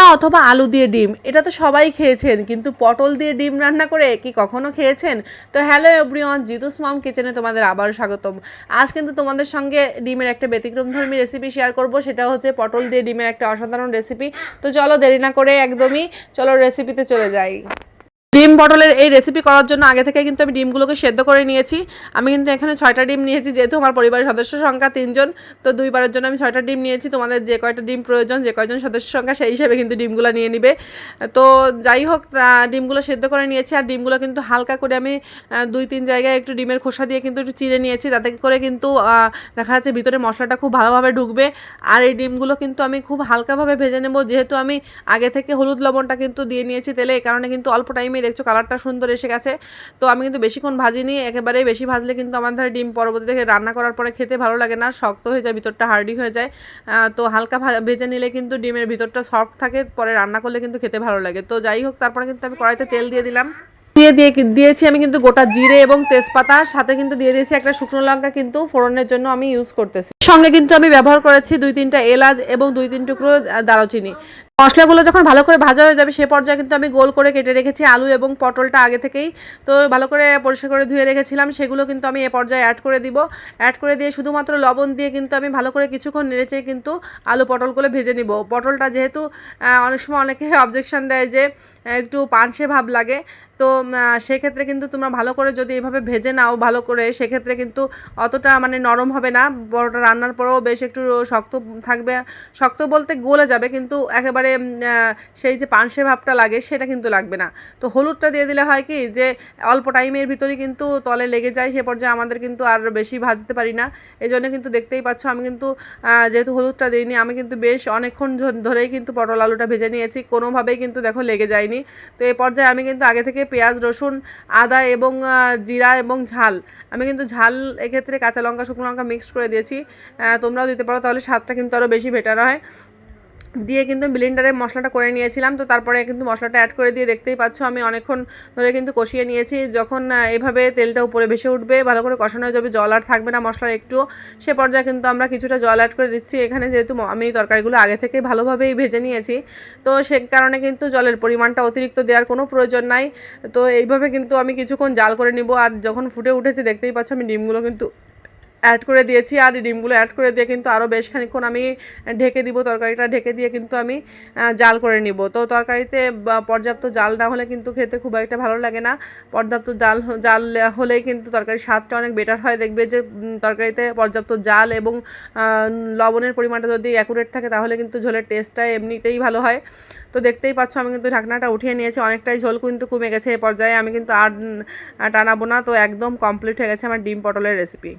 ভুনা অথবা আলু দিয়ে ডিম? এটা তো সবাই খেয়েছেন, কিন্তু পটল দিয়ে ডিম রান্না করে কি কখনো খেয়েছেন? তো হ্যালো এভরিওয়ান জিতুস মম কিচেনে তোমাদের আবার স্বাগতম। আজ কিন্তু তোমাদের সঙ্গে ডিমের একটা ব্যতিক্রমধর্মী রেসিপি শেয়ার করব সেটা হচ্ছে পটল দিয়ে ডিমের একটা অসাধারণ রেসিপি তো চলো দেরি না করে একদমই, চলো রেসিপিতে চলে যাই। ডিম পটলের এই রেসিপি করার জন্য আগে থেকে কিন্তু আমি ডিমগুলোকে সেদ্ধ করে নিয়েছি। আমি কিন্তু এখানে ছয়টা ডিম নিয়েছি, যেহেতু আমার পরিবারের সদস্য সংখ্যা তিনজন, তো দুইবারের জন্য আমি ছয়টা ডিম নিয়েছি। তোমাদের যে কয়টা ডিম প্রয়োজন, যে কয়জন সদস্য সংখ্যা, সেই হিসেবে কিন্তু ডিমগুলো নিয়ে নিবে। তো যাই হোক ডিমগুলো সেদ্ধ করে নিয়েছি আর ডিমগুলো কিন্তু হালকা করে আমি দুই তিন জায়গায় একটু ডিমের খোসা দিয়ে কিন্তু একটু চিড়ে নিয়েছি। তাতে করে কিন্তু দেখা যাচ্ছে ভিতরে মশলাটা খুব ভালোভাবে ঢুকবে। আর এই ডিমগুলো কিন্তু আমি খুব হালকাভাবে ভেজে নেব। যেহেতু আমি আগে থেকে হলুদ লবণটা কিন্তু দিয়ে নিয়েছি তেলে, এই কারণে কিন্তু অল্প টাইমে দেখছ কালারটা সুন্দর এসে গেছে। তো আমি কিন্তু বেশিক্ষণ ভাজিনি, একেবারেই বেশি ভাজলে কিন্তু আমার ধারে ডিম পরবর্তী থেকে রান্না করার পরে খেতে ভালো লাগে না, শক্ত হয়ে যায়, ভিতরটা হার্ডি হয়ে যায়। তো হালকা ভেজে নিলে কিন্তু ডিমের ভিতরটা সফট থাকে, পরে রান্না করলে কিন্তু খেতে ভালো লাগে। তো যাই হোক, তারপরে কিন্তু আমি কড়াইতে তেল দিয়ে দিলাম। দিয়ে দিয়ে দিয়েছি আমি কিন্তু গোটা জিরে এবং তেজপাতা, সাথে কিন্তু দিয়ে দিয়েছি একটা শুকনো লঙ্কা কিন্তু ফোড়নের জন্য আমি ইউজ করতেছি। সঙ্গে কিন্তু আমি ব্যবহার করেছি দুই তিনটা এলাচ এবং দুই তিন টুকরো দারুচিনি। মশলাগুলো যখন ভালো করে ভাজা হয়ে যাবে, সে পর্যায়ে কিন্তু আমি গোল করে কেটে রেখেছি আলু এবং পটলটা আগে থেকেই। তো ভালো করে পরিষ্কার করে ধুয়ে রেখেছিলাম, সেগুলো কিন্তু আমি এ পর্যায়ে অ্যাড করে দিব। অ্যাড করে দিয়ে শুধুমাত্র লবণ দিয়ে কিন্তু আমি ভালো করে কিছুক্ষণ নেড়েচে কিন্তু আলু পটলগুলো ভেজে নিব। পটলটা যেহেতু অনেক সময় অনেকে অবজেকশান দেয় যে একটু পানসে ভাব লাগে। তো সেক্ষেত্রে কিন্তু তোমরা ভালো করে যদি এভাবে ভেজে নাও ভালো করে, সেক্ষেত্রে কিন্তু অতটা মানে নরম হবে না। বড়টা রান্নার পরেও বেশ একটু শক্ত থাকবে। শক্ত বলতে গলে যাবে, কিন্তু একেবারে আহ, সেই যে পানসে ভাবটা লাগে সেটা কিন্তু লাগবে না। তো হলুদটা দিয়ে দিলে হয় কি যে অল্প টাইমের ভিতরেই কিন্তু তলে লেগে যায় সে পর্যায়ে আমাদের কিন্তু আর বেশি ভাজতে পারি না। এই জন্য কিন্তু দেখতেই পাচ্ছ আমি কিন্তু যেহেতু হলুদটা দিইনি আমি কিন্তু বেশ অনেকক্ষণ ধরেই কিন্তু পটল আলুটা ভেজে নিয়েছি। কোনোভাবেই কিন্তু দেখো লেগে যায়নি। তো এই পর্যায়ে আমি কিন্তু আগে থেকে পেঁয়াজ রসুন আদা এবং জিরা এবং ঝাল আমি কিন্তু ঝাল এক্ষেত্রে কাঁচা লঙ্কা শুকনো লঙ্কা মিক্সড করে দিয়েছি। তোমরাও দিতে পারো তাহলে স্বাদটা কিন্তু আরও বেশি বেটার হয়। দিয়ে কিন্তু ব্লেন্ডারে মশলাটা করে নিয়েছিলাম। তো তারপরে কিন্তু মশলাটা অ্যাড করে দিয়ে দেখতেই পাচ্ছ, আমি অনেকক্ষণ ধরে কিন্তু কষিয়ে নিয়েছি। যখন এভাবে তেলটা উপরে ভেসে উঠবে, ভালো করে কষানো যাবে, জল আর থাকবে না মশলার একটু। সে পর্যায়ে কিন্তু আমরা কিছুটা জল অ্যাড করে দিচ্ছি। এখানে যেহেতু আমি তরকারিগুলো আগে থেকে ভালোভাবেই ভেজে নিয়েছি। তো সে কারণে কিন্তু জলের পরিমাণটা অতিরিক্ত দেওয়ার কোনো প্রয়োজন নাই। তো এইভাবে কিন্তু আমি কিছুক্ষণ জাল করে নিব। আর যখন ফুটে উঠেছে, দেখতেই পাচ্ছ আমি ডিমগুলো কিন্তু অ্যাড করে দিয়েছি, আর ডিমগুলো অ্যাড করে দিয়ে কিন্তু আরও বেশ খানিক্ষণ আমি ঢেকে দিব, তরকারিটা ঢেকে দিয়ে কিন্তু আমি জাল করে নিব। তো তরকারিতে পর্যাপ্ত জাল না হলে কিন্তু খেতে খুব একটা ভালো লাগে না। পর্যাপ্ত জাল জাল হলেই কিন্তু তরকারির স্বাদটা অনেক বেটার হয়। দেখবে যে তরকারিতে পর্যাপ্ত জাল এবং লবণের পরিমাণটা যদি অ্যাকুরেট থাকে তাহলে কিন্তু ঝোলের টেস্টটা এমনিতেই ভালো হয়। তো দেখতেই পাচ্ছ আমি কিন্তু ঢাকনাটা উঠিয়ে নিয়েছি, অনেকটাই ঝোল কিন্তু কমে গেছে এ পর্যায়ে। আমি কিন্তু আর টানাবো না, তো একদম কমপ্লিট হয়ে গেছে আমার ডিম পটলের রেসিপি